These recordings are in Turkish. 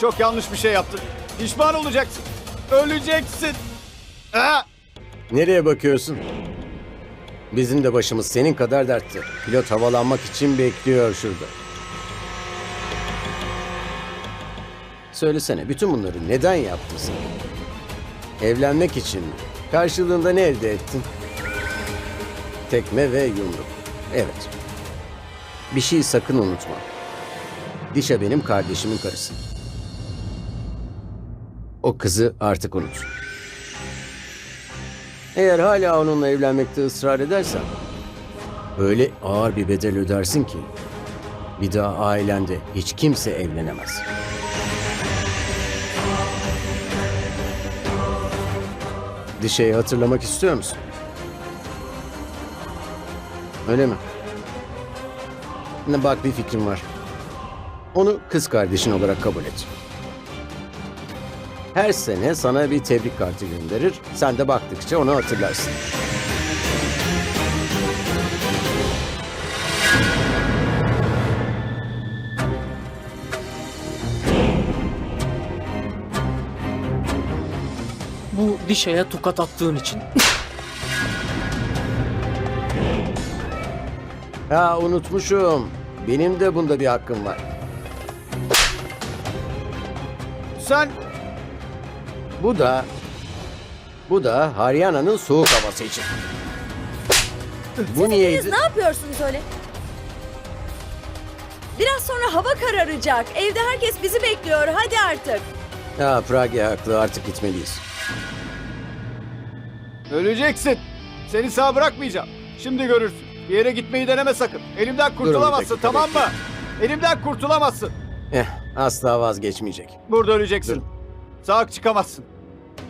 Çok yanlış bir şey yaptın. Pişman olacaksın. Öleceksin. Ha? Nereye bakıyorsun? Bizim de başımız senin kadar dertte. Pilot havalanmak için bekliyor şurada. Söylesene bütün bunları neden yaptın sen? Evlenmek için mi? Karşılığında ne elde ettin? Tekme ve yumruk. Evet. Bir şey sakın unutma. Dişe benim kardeşimin karısı. O kızı artık unut. Eğer hala onunla evlenmekte ısrar edersen öyle ağır bir bedel ödersin ki bir daha ailende hiç kimse evlenemez. Dişeyi hatırlamak istiyor musun? Öyle mi? Bak bir fikrim var. Onu kız kardeşin olarak kabul et. Her sene sana bir tebrik kartı gönderir. Sen de baktıkça onu hatırlarsın. Bu dişeye tokat attığın için. Ha unutmuşum. Benim de bunda bir hakkım var. Sen Bu da bu da Haryana'nın soğuk havası için. Bu niyeydi? Ne yapıyorsunuz öyle? Biraz sonra hava kararacak. Evde herkes bizi bekliyor. Hadi artık. Ha Pragya haklı artık gitmeliyiz. öleceksin. Seni sağ bırakmayacağım. Şimdi görürsün. Bir yere gitmeyi deneme sakın. Elimden kurtulamazsın dakika, tamam mı? Elimden kurtulamazsın. Eh asla vazgeçmeyecek. Burada öleceksin. Dur. Sağ çıkamazsın.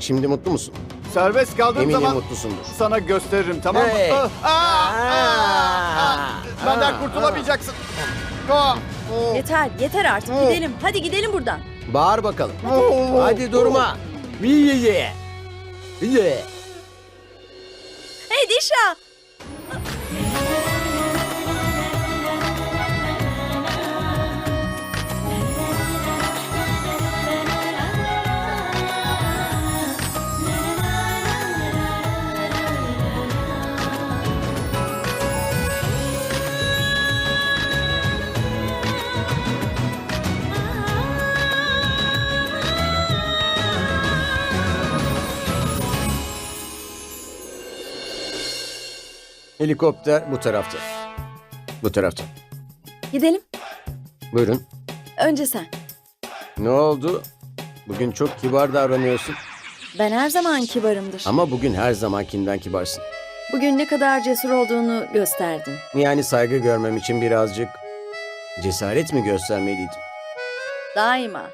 Şimdi mutlu musun? Serbest kaldığım Eminim zaman mutlusundur. sana gösteririm tamam mı? Hey. Ah, ah, ah, ah. Benden Ah, kurtulamayacaksın. Ah, oh. Yeter, yeter artık. Oh. Gidelim. Hadi gidelim buradan. Bağır bakalım. Oh. Hadi durma. Ye ye ye. Hey Dişa! Helikopter bu tarafta. Bu tarafta. Gidelim. Buyurun. Önce sen. Ne oldu? Bugün çok kibar davranıyorsun. Ben her zaman kibarımdır. Ama bugün her zamankinden kibarsın. Bugün ne kadar cesur olduğunu gösterdin. Yani saygı görmem için birazcık cesaret mi göstermeliydim? Daima.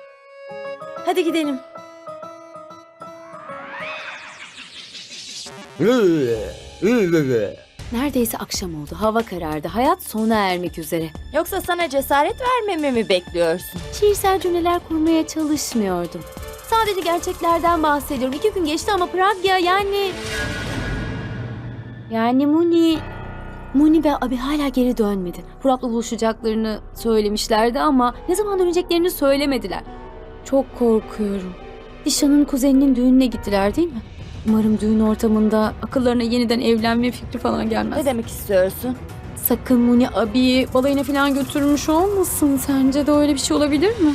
Hadi gidelim. Neredeyse akşam oldu. Hava karardı. Hayat sona ermek üzere. Yoksa sana cesaret vermemi mi bekliyorsun? Şiirsel cümleler kurmaya çalışmıyordum. Sadece gerçeklerden bahsediyorum. İki gün geçti ama Pragya yani... Yani Muni... Muni ve abi hala geri dönmedi. Burak'la buluşacaklarını söylemişlerdi ama ne zaman döneceklerini söylemediler. Çok korkuyorum. Dişan'ın kuzeninin düğününe gittiler değil mi? Umarım düğün ortamında akıllarına yeniden evlenme fikri falan gelmez. Ne demek istiyorsun? Sakın Muni abiyi balayına falan götürmüş olmasın. Sence de öyle bir şey olabilir mi?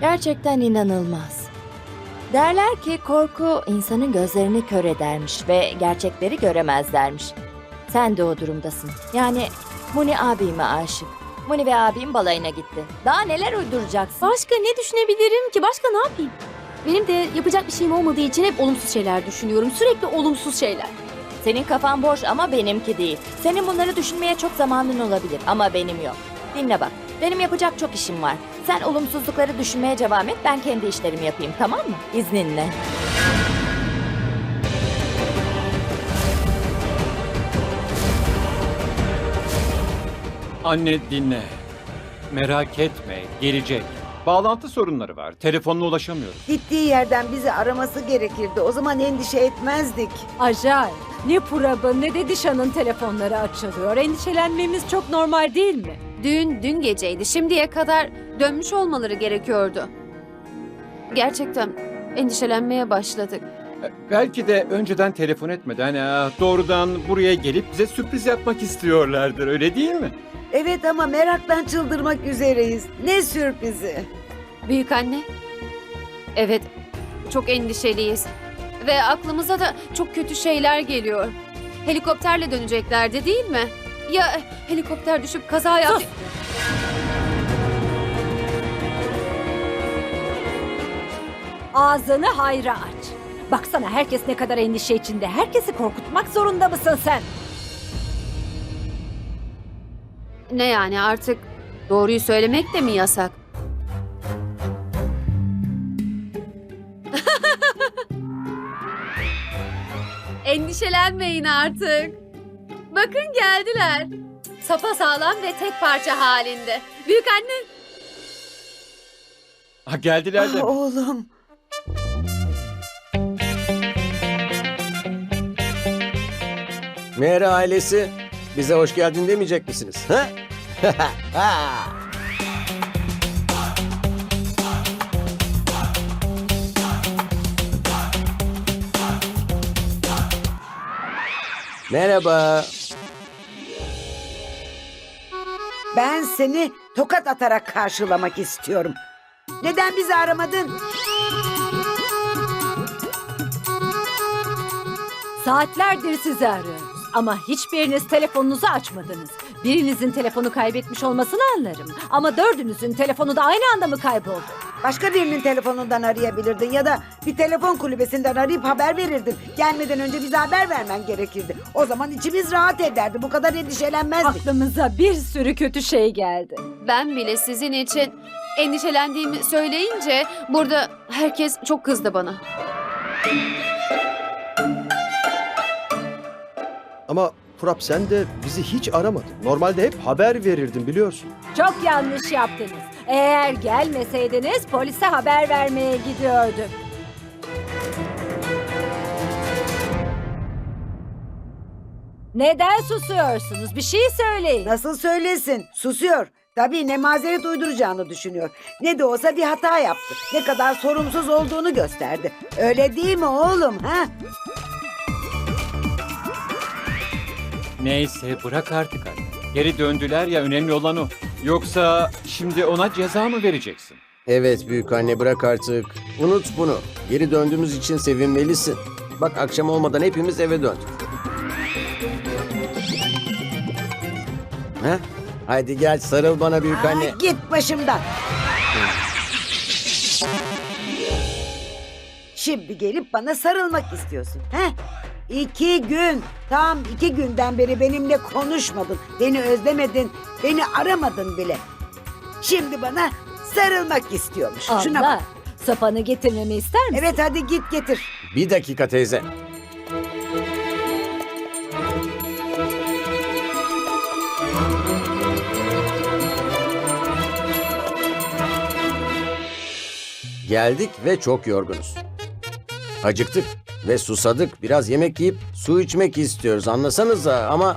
Gerçekten inanılmaz. Derler ki korku insanın gözlerini kör edermiş ve gerçekleri göremezlermiş. Sen de o durumdasın. Yani Muni abime aşık. Muni ve abim balayına gitti. Daha neler uyduracaksın? Başka ne düşünebilirim ki? Başka ne yapayım? Benim de yapacak bir şeyim olmadığı için hep olumsuz şeyler düşünüyorum. Sürekli olumsuz şeyler. Senin kafan boş ama benimki değil. Senin bunları düşünmeye çok zamanın olabilir ama benim yok. Dinle bak. Benim yapacak çok işim var. Sen olumsuzlukları düşünmeye devam et. Ben kendi işlerimi yapayım tamam mı? İzninle. Anne dinle. Merak etme, gelecek. Bağlantı sorunları var. Telefonuna ulaşamıyoruz. Gittiği yerden bizi araması gerekirdi. O zaman endişe etmezdik. Acayip. Ne Purab'ın ne de Dişan'ın telefonları açılıyor. Endişelenmemiz çok normal değil mi? Düğün dün geceydi. Şimdiye kadar dönmüş olmaları gerekiyordu. Gerçekten endişelenmeye başladık. Belki de önceden telefon etmeden e, doğrudan buraya gelip bize sürpriz yapmak istiyorlardır öyle değil mi? Evet ama meraktan çıldırmak üzereyiz. Ne sürprizi. Büyük anne. Evet, çok endişeliyiz. Ve aklımıza da çok kötü şeyler geliyor. Helikopterle döneceklerdi değil mi? Ya helikopter düşüp kaza yaptı... Ağzını hayra aç. Baksana herkes ne kadar endişe içinde. Herkesi korkutmak zorunda mısın sen? Ne yani artık doğruyu söylemek de mi yasak? Endişelenmeyin artık. Bakın geldiler. Sapa sağlam ve tek parça halinde. Büyük anne. Ha, geldiler de. Ah, oğlum. Mehra ailesi bize hoş geldin demeyecek misiniz? Ha? Ha! Merhaba. Ben seni tokat atarak karşılamak istiyorum. Neden bizi aramadın? Saatlerdir sizi arıyoruz. Ama hiçbiriniz telefonunuzu açmadınız. Birinizin telefonu kaybetmiş olmasını anlarım. Ama dördünüzün telefonu da aynı anda mı kayboldu? Başka birinin telefonundan arayabilirdin ya da bir telefon kulübesinden arayıp haber verirdin. Gelmeden önce bize haber vermen gerekirdi. O zaman içimiz rahat ederdi. Bu kadar endişelenmezdik. Aklımıza bir sürü kötü şey geldi. Ben bile sizin için endişelendiğimi söyleyince burada herkes çok kızdı bana. Ama Purap sen de bizi hiç aramadın. Normalde hep haber verirdin biliyorsun. Çok yanlış yaptınız. Eğer gelmeseydiniz polise haber vermeye gidiyorduk. Neden susuyorsunuz? Bir şey söyleyin. Nasıl söylesin? Susuyor. Tabii ne mazeret uyduracağını düşünüyor. Ne de olsa bir hata yaptı. Ne kadar sorumsuz olduğunu gösterdi. Öyle değil mi oğlum? Ha? Neyse bırak artık anne. Geri döndüler ya önemli olan o. Yoksa şimdi ona ceza mı vereceksin? Evet büyük anne bırak artık. Unut bunu. Geri döndüğümüz için sevinmelisin. Bak akşam olmadan hepimiz eve döndük. Ha? Haydi gel sarıl bana büyük Aa, anne. git başımdan. Şimdi gelip bana sarılmak istiyorsun. He? İki gün, tam iki günden beri benimle konuşmadın. Beni özlemedin, beni aramadın bile. Şimdi bana sarılmak istiyormuş. Şuna bak. sopanı getirmemi ister misin? Evet hadi git getir. Bir dakika teyze. Geldik ve çok yorgunuz. Acıktık ve susadık. Biraz yemek yiyip su içmek istiyoruz. Anlasanıza ama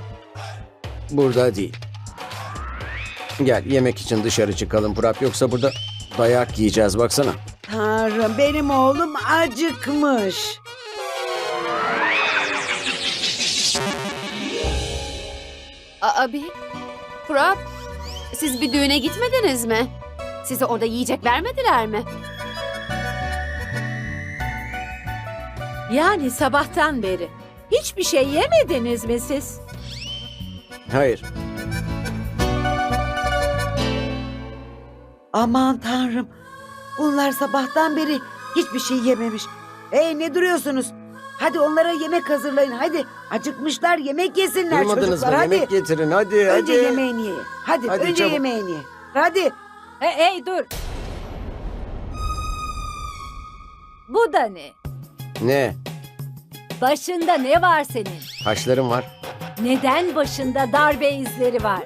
burada değil. Gel yemek için dışarı çıkalım Purap yoksa burada dayak yiyeceğiz baksana. Tanrım benim oğlum acıkmış. A- abi, Kurap, siz bir düğüne gitmediniz mi? Size orada yiyecek vermediler mi? Yani sabahtan beri. Hiçbir şey yemediniz mi siz? Hayır. Aman tanrım. Bunlar sabahtan beri hiçbir şey yememiş. Hey ne duruyorsunuz? Hadi onlara yemek hazırlayın hadi. Acıkmışlar yemek yesinler Duymadınız çocuklar mı? hadi. Yemek getirin hadi Önce hadi. yemeğini ye. Hadi, Hadi önce çabuk. yemeğini ye. Hadi. Hey, hey dur. Bu da ne? Ne? Başında ne var senin? Taşlarım var. Neden başında darbe izleri var?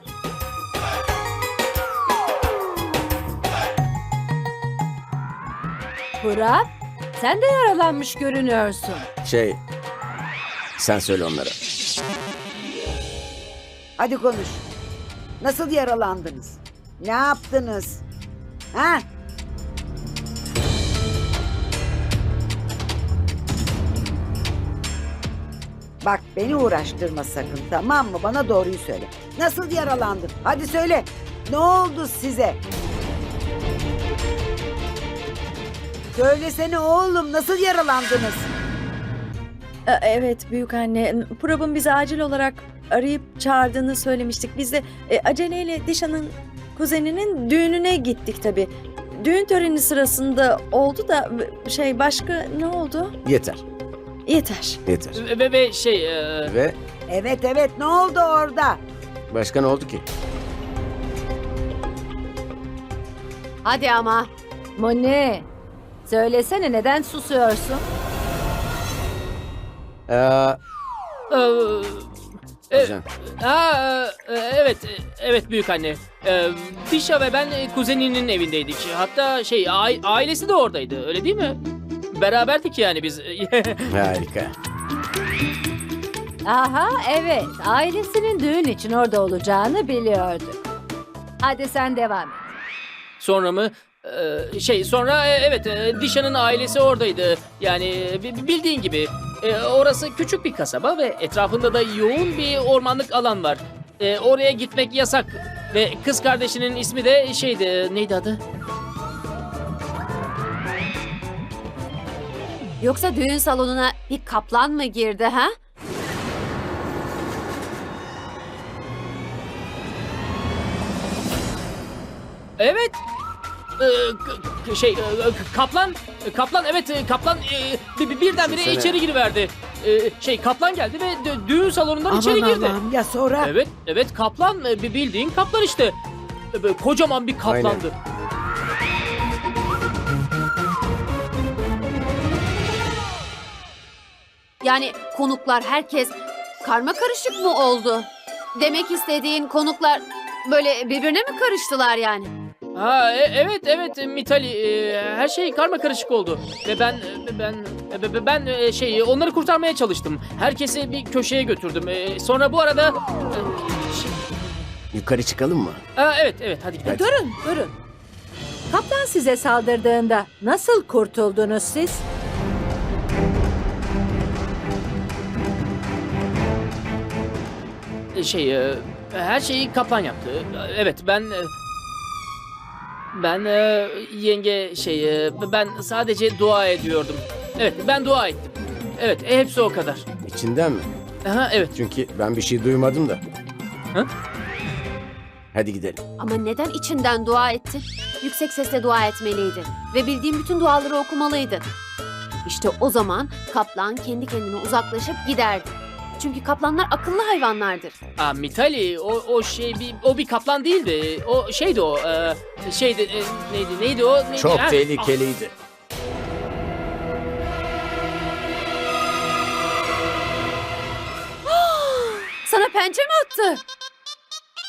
Burak, sen de yaralanmış görünüyorsun. Şey, sen söyle onlara. Hadi konuş. Nasıl yaralandınız? Ne yaptınız? Ha? Bak beni uğraştırma sakın tamam mı? Bana doğruyu söyle. Nasıl yaralandın? Hadi söyle. Ne oldu size? Söylesene oğlum nasıl yaralandınız? E, Evet büyük anne. Prob'un bizi acil olarak arayıp çağırdığını söylemiştik. Biz de e, aceleyle Dişan'ın kuzeninin düğününe gittik tabii. Düğün töreni sırasında oldu da şey başka ne oldu? Yeter, Yeter. yeter. Ve, ve şey e, Ve Evet evet ne oldu orada? başka ne oldu ki? Hadi ama. Moni. Söylesene neden susuyorsun? Ee, e, e, Güzel. ha, e, evet e, evet büyük anne. E, Dişa ve ben e, kuzeninin evindeydik. Hatta şey ai- ailesi de oradaydı. Öyle değil mi? Beraberdik yani biz. harika. Aha evet. Ailesinin düğün için orada olacağını biliyorduk. Hadi sen devam et. Sonra mı? Ee, şey sonra e, evet e, Dişan'ın ailesi oradaydı. Yani e, bi- bildiğin gibi e, orası küçük bir kasaba ve etrafında da yoğun bir ormanlık alan var. E, oraya gitmek yasak ve kız kardeşinin ismi de şeydi e, neydi adı? Yoksa düğün salonuna bir kaplan mı girdi ha? Evet. Ee, şey e, k- kaplan e, kaplan evet e, kaplan e, bi- bi- birdenbire Düşünsene. içeri giriverdi. E, şey kaplan geldi ve dü- düğün salonundan içeri Aman girdi. Allah'ım ya sonra? Evet, evet kaplan e, bir bildiğin kaplan işte. E, böyle Kocaman bir kaplandı. Yani konuklar herkes karma karışık mı oldu? Demek istediğin konuklar böyle birbirine mi karıştılar yani? Ha e- evet evet Mitali e, her şey karma karışık oldu ve ben e, ben e, be- ben e, şey onları kurtarmaya çalıştım. Herkesi bir köşeye götürdüm. E, sonra bu arada e, şey- Yukarı çıkalım mı? Ha, evet evet hadi gidelim. Durun durun. Kaplan size saldırdığında nasıl kurtuldunuz siz? Şey e, her şeyi kaplan yaptı. E, Evet ben e, ben e, yenge şey e, ben sadece dua ediyordum. Evet ben dua ettim. Evet e, hepsi o kadar. İçinden mi? Aha, evet. Çünkü ben bir şey duymadım da. Ha? Hadi gidelim. Ama neden içinden dua ettin? Yüksek sesle dua etmeliydin ve bildiğin bütün duaları okumalıydın. İşte o zaman kaplan kendi kendine uzaklaşıp giderdi. Çünkü kaplanlar akıllı hayvanlardır. Aa, Mitali o, o şey bir o bir kaplan değildi. O şeydi o. E, şeydi e, neydi neydi o? Neydi? Çok Ha, tehlikeliydi. Sana pençe mi attı?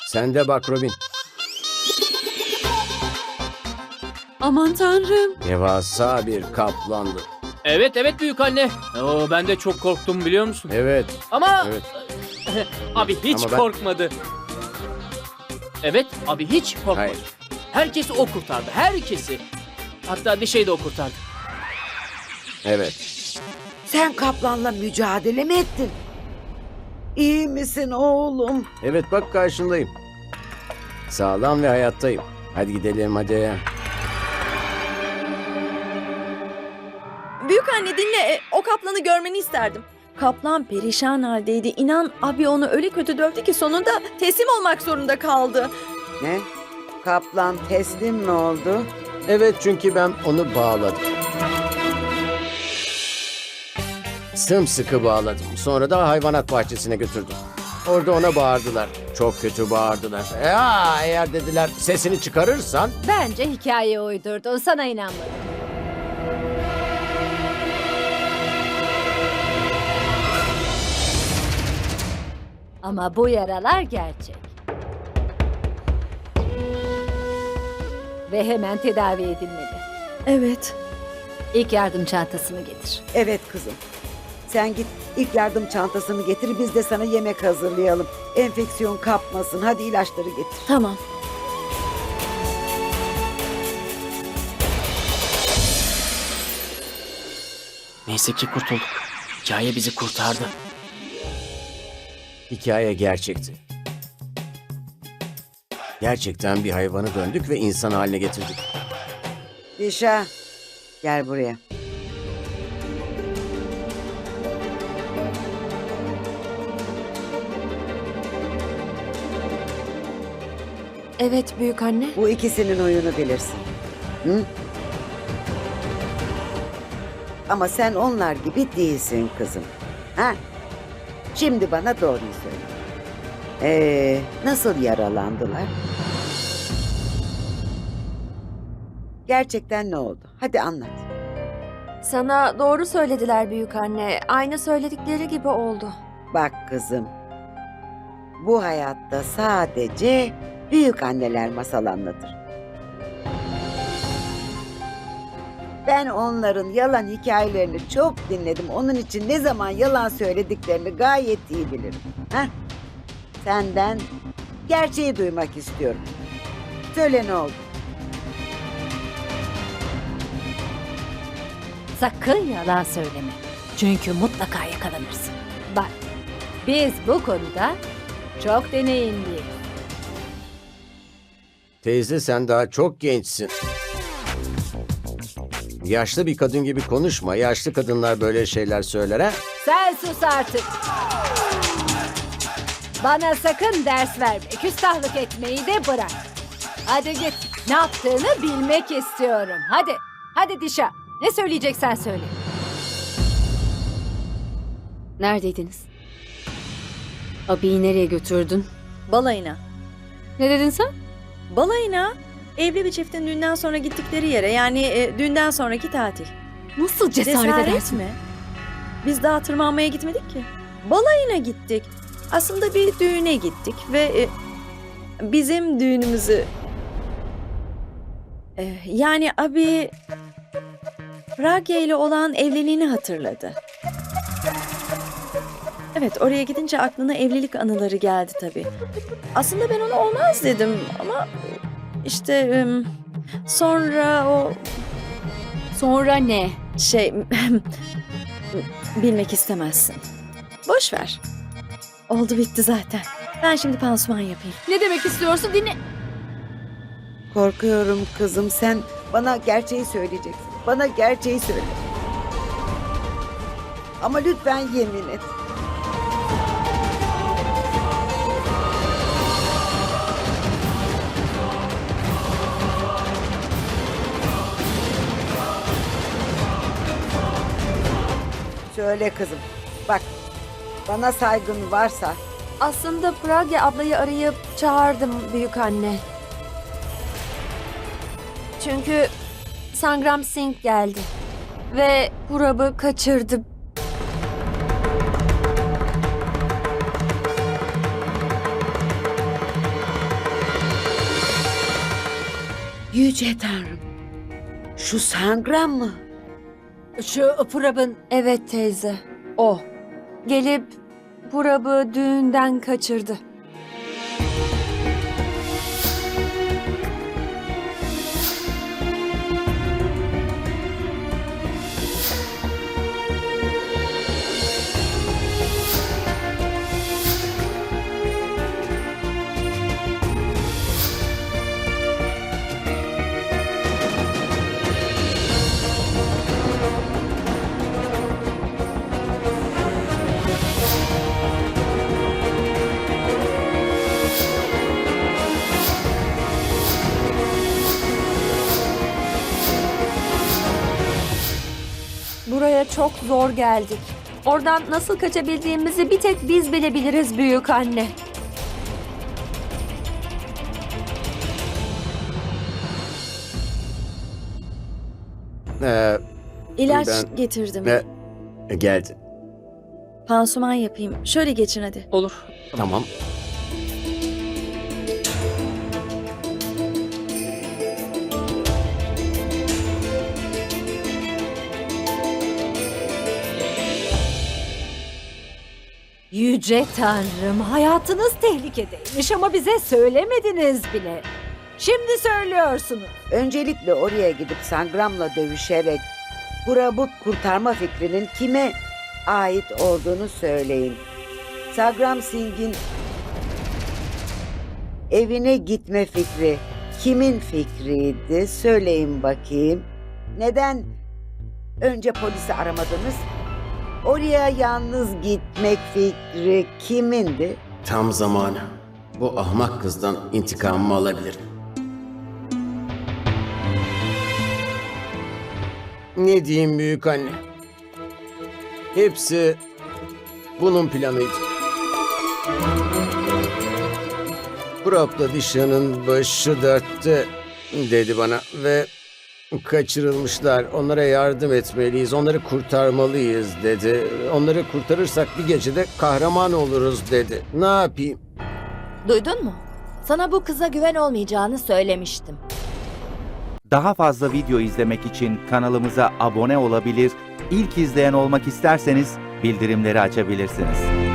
Sen de bak Robin. Aman tanrım. Devasa bir kaplandı. Evet evet büyük anne. Oo, ben de çok korktum biliyor musun? Evet, Ama evet. abi hiç Ama ben- korkmadı. Evet abi hiç korkmadı. Hayır. Herkesi o kurtardı. Herkesi. Hatta dişeyi de o kurtardı. Evet. Sen kaplanla mücadele mi ettin? İyi misin oğlum? Evet bak karşındayım. Sağlam ve hayattayım. Hadi gidelim hadi. Anne dinle. e, O kaplanı görmeni isterdim. Kaplan perişan haldeydi. İnan abi onu öyle kötü dövdü ki sonunda teslim olmak zorunda kaldı. Ne? Kaplan teslim mi oldu? Evet çünkü ben onu bağladım. Sımsıkı bağladım. Sonra da hayvanat bahçesine götürdüm. Orada ona bağırdılar. Çok kötü bağırdılar. Ya eğer dediler sesini çıkarırsan Bence hikaye uydurdun. Sana inanmadım. Ama bu yaralar gerçek. Ve hemen tedavi edilmeli. Evet. İlk yardım çantasını getir. Evet kızım. Sen git ilk yardım çantasını getir biz de sana yemek hazırlayalım. Enfeksiyon kapmasın. Hadi ilaçları getir. Tamam. Neyse ki kurtulduk. Hikaye bizi kurtardı. Hikaye gerçekti. Gerçekten bir hayvanı döndük ve insan haline getirdik. Dişa gel buraya. Evet büyük anne. Bu ikisinin oyunu bilirsin. Hı? Ama sen onlar gibi değilsin kızım. Ha? Şimdi bana doğruyu söyle. Ee, nasıl yaralandılar? Gerçekten ne oldu? Hadi anlat. Sana doğru söylediler büyük anne. Aynı söyledikleri gibi oldu. Bak kızım. Bu hayatta sadece büyük anneler masal anlatır. Ben onların yalan hikayelerini çok dinledim. Onun için ne zaman yalan söylediklerini gayet iyi bilirim. Heh. Senden gerçeği duymak istiyorum. Söyle ne oldu? Sakın yalan söyleme. Çünkü mutlaka yakalanırsın. Bak, biz bu konuda çok deneyimliyiz. Teyze sen daha çok gençsin. Yaşlı bir kadın gibi konuşma. Yaşlı kadınlar böyle şeyler söyler ha. Sen sus artık. Bana sakın ders verme. Küstahlık etmeyi de bırak. Hadi git. Ne yaptığını bilmek istiyorum. Hadi. Hadi Dişa. Ne söyleyeceksen söyle. Neredeydiniz? Abiyi nereye götürdün? Balayına. Ne dedin sen? Balayına. Evli bir çiftin düğünden sonra gittikleri yere yani e, düğünden sonraki tatil. Nasıl cesaret, edersin? mi? Biz daha tırmanmaya gitmedik ki. Balayına gittik. Aslında bir düğüne gittik ve e, bizim düğünümüzü e, yani abi Pragya ile olan evliliğini hatırladı. Evet oraya gidince aklına evlilik anıları geldi tabii. Aslında ben ona olmaz dedim ama işte sonra o Sonra ne? şey bilmek istemezsin. Boş ver. Oldu bitti zaten. Ben şimdi pansuman yapayım. Ne demek istiyorsun? Dinle. Korkuyorum kızım sen bana gerçeği söyleyeceksin. Bana gerçeği söyle. Ama lütfen yemin et. Söyle kızım. Bak bana saygın varsa Aslında Pragya ablayı arayıp çağırdım büyük anne. Çünkü Sangram Singh geldi. Ve Purab'ı kaçırdı. Yüce Tanrım. Şu Sangram mı? Şu Purab'ın Evet teyze. O. Gelip Purab'ı düğünden kaçırdı. Çok zor geldik. Oradan nasıl kaçabildiğimizi bir tek biz bilebiliriz büyük anne. Ee, İlaç Ben- getirdim. e, geldi. Pansuman yapayım. Şöyle geçin hadi. Olur. Tamam. Yüce Tanrım hayatınız tehlikedeymiş ama bize söylemediniz bile. Şimdi söylüyorsunuz. Öncelikle oraya gidip Sangram'la dövüşerek Kurab'ı kurtarma fikrinin kime ait olduğunu söyleyin. Sagram Singh'in evine gitme fikri kimin fikriydi? Söyleyin bakayım. Neden önce polisi aramadınız? Oraya yalnız gitmek fikri kimindi? Tam zamanı. Bu ahmak kızdan intikamımı alabilirim. Ne diyeyim büyük anne? Hepsi bunun planıydı. Prop'la Dişan'ın başı dertte dedi bana ve kaçırılmışlar. Onlara yardım etmeliyiz, onları kurtarmalıyız dedi. Onları kurtarırsak bir gecede kahraman oluruz dedi. Ne yapayım? Duydun mu? Sana bu kıza güven olmayacağını söylemiştim. Daha fazla video izlemek için kanalımıza abone olabilir, ilk izleyen olmak isterseniz bildirimleri açabilirsiniz.